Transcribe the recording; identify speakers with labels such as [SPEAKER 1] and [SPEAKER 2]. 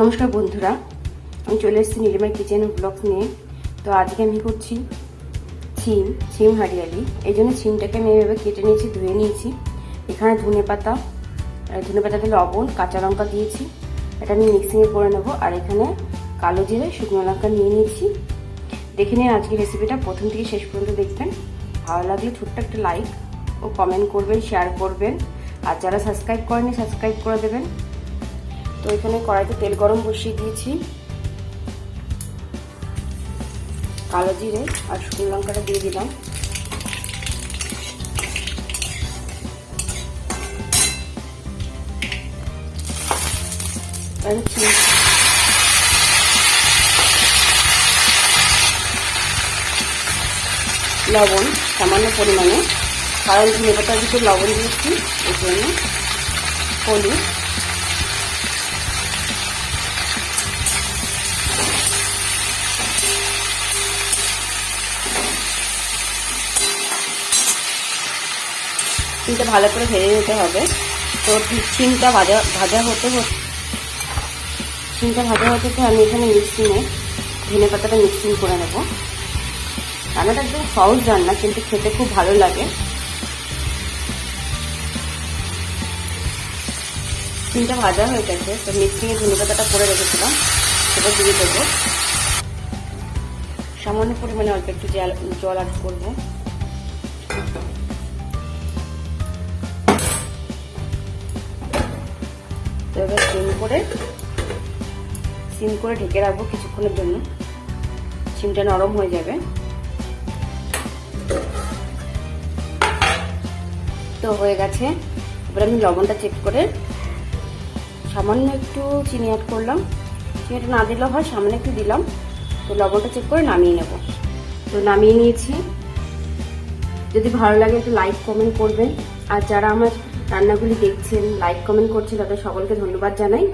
[SPEAKER 1] নমস্কার বন্ধুরা, আমি চলে এসেছি নীলিমার কিচেন ব্লগ নিয়ে। তো আজকে আমি করছি ছিম ছিম হারিয়ালি। এই জন্য ছিমটাকে আমি এভাবে কেটে নিয়েছি, ধুয়ে নিয়েছি। এখানে ধনে পাতা ধনে পাতাতে লবণ, কাঁচা লঙ্কা দিয়েছি। এটা আমি মিক্সিংয়ে করে নেব। আর এখানে কালো জিরে, শুকনো লঙ্কা নিয়ে নিয়েছি। দেখে নিন আজকে রেসিপিটা প্রথম থেকে শেষ পর্যন্ত দেখবেন। ভালো লাগলে ছোট্ট একটা লাইক ও কমেন্ট করবেন শেয়ার করবেন। আর যারা সাবস্ক্রাইব করেনি সাবস্ক্রাইব করে দেবেন। তো এখানে কড়াইতে তেল গরম বসিয়ে দিয়েছি। কালো জিরে আর শুকনো লঙ্কাটা দিয়ে দিলাম। লবণ সামান্য পরিমাণে। কারণ ধনে পাতার ভিতরে লবণ দিয়েছি এই জন্য হলুদ। চিমটা ভালো করে ভেজে নিতে হবে। তো চিমটা ভাজা ভাজা হতে হতে চিমটা ভাজা হতে তো আমি এখানে মিক্সিংয়ে ধনে পাতাটা মিক্সিং করে নেব। রান্নাটা একদম সহজ রান্না, কিন্তু খেতে খুব ভালো লাগে। চিমটা ভাজা হয়ে গেছে, তো মিক্সিংয়ে ধনে পাতাটা করে রেখেছিলাম, সেটা দিয়ে দেবো। সামান্য পরিমাণে অল্প একটু জল জল অ্যাড করব। তো এবার সিম করে। সিম করে ঢেকে রাখব কিছুক্ষণের জন্য। সিমটা নরম হয়ে যাবে। তো হয়ে গেছে। এবার আমি লবণটা চেক করে সামান্য একটু চিনি অ্যাড করলাম। চিনিটা না দিলেও হয়, সামান্য একটু দিলাম। তো লবণটা চেক করে নামিয়ে নেব। তো নামিয়ে নিয়েছি। যদি ভালো লাগে একটু লাইক কমেন্ট করবেন। আর যারা আমার রান্নাগুলি দেখছেন লাইক কমেন্ট করছেন তাদের সকলকে ধন্যবাদ জানাই।